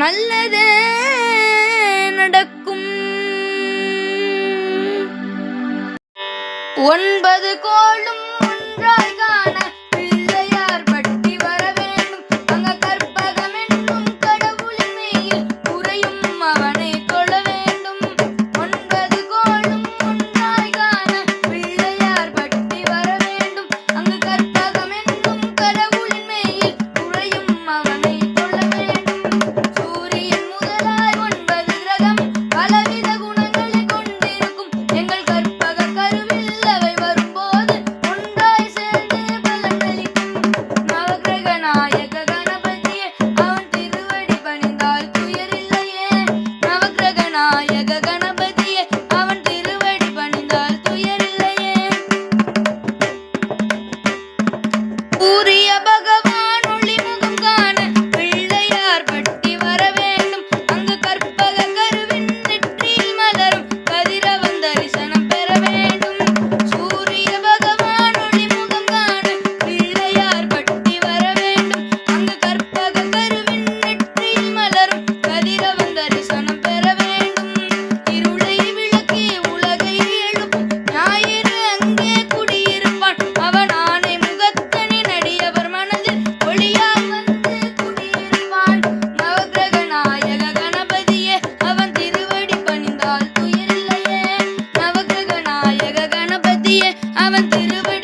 நல்லதே நடக்கும். ஒன்பது கோளும் ஒன்றாய்கான் அவன் திருவிழா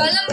Column